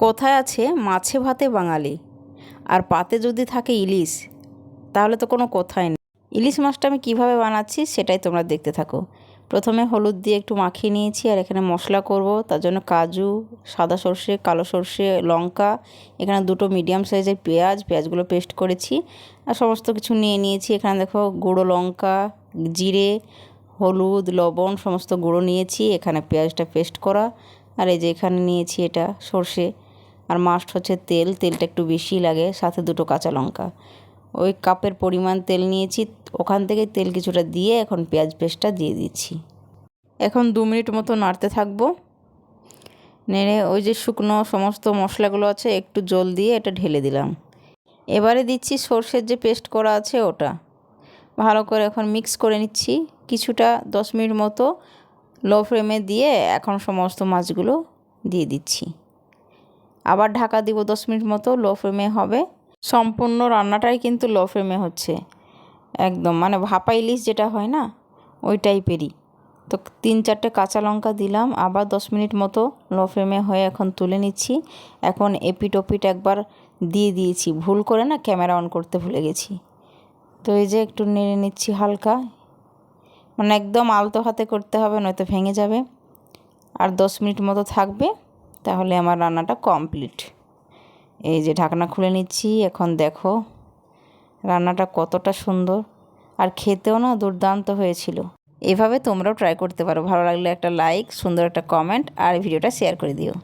কোথায় আছে মাছে ভাতে বাঙালি? আর পাতে যদি থাকে ইলিশ, তাহলে তো কোনো কথাই নেই। ইলিশ মাছটা আমি কীভাবে বানাচ্ছি সেটাই তোমরা দেখতে থাকো। প্রথমে হলুদ দিয়ে একটু মাখিয়ে নিয়েছি আর এখানে মশলা করব। তার জন্য কাজু, সাদা সর্ষে, কালো সর্ষে, লঙ্কা, এখানে দুটো মিডিয়াম সাইজের পেঁয়াজ, পেঁয়াজগুলো পেস্ট করেছি। আর সমস্ত কিছু নিয়ে নিয়েছি। এখানে দেখো গুঁড়ো লঙ্কা, জিরে, হলুদ, লবণ, সমস্ত গুঁড়ো নিয়েছি। এখানে পেঁয়াজটা পেস্ট করা। আর এই যে এখানে নিয়েছি এটা সর্ষে। আর মাস্ট হচ্ছে তেল, তেলটা একটু বেশি লাগে, সাথে দুটো কাঁচা লঙ্কা। ওই কাপের পরিমাণ তেল নিয়েছি, ওখান থেকে তেল কিছুটা দিয়ে এখন পেঁয়াজ পেস্টটা দিয়ে দিচ্ছি। এখন দু মিনিট মতো নাড়তে থাকব। নেড়ে ওই যে শুকনো সমস্ত মশলাগুলো আছে, একটু জল দিয়ে এটা ঢেলে দিলাম। এবারে দিচ্ছি সর্ষের যে পেস্ট করা আছে ওটা। ভালো করে এখন মিক্স করে নিচ্ছি। কিছুটা দশ মিনিট মতো লো ফ্লেমে দিয়ে এখন সমস্ত মাছগুলো দিয়ে দিচ্ছি। আবার ঢাকা দিব দশ মিনিট মতো লো ফ্লেমে হবে। সম্পূর্ণ রান্নাটাই কিন্তু লো ফ্লেমে হচ্ছে। একদম মানে ভাপা ইলিশ যেটা হয় না, ওই টাইপেরই। তো তিন চারটে কাঁচা লঙ্কা দিলাম, আবার দশ মিনিট মতো লো ফ্লেমে হয়ে এখন তুলে নিচ্ছি। এখন এপিট ওপিট একবার দিয়ে দিয়েছি। ভুল করে না ক্যামেরা অন করতে ভুলে গেছি। তো এই যে একটু নেড়ে নিচ্ছি হালকা। মানে একদম আলতো হাতে করতে হবে, নয়তো ভেঙে যাবে। আর দশ মিনিট মতো থাকবে। তাহলে আমার রান্নাটা কমপ্লিট। এই যে ঢাকনা খুলে নিচ্ছি, এখন দেখো রান্নাটা কতটা সুন্দর। আর খেতেও না দুর্দান্ত হয়েছিল। এভাবে তোমরাও ট্রাই করতে পারো। ভালো লাগলে একটা লাইক সুন্দর একটা কমেন্ট আর ভিডিওটা শেয়ার করে দিও।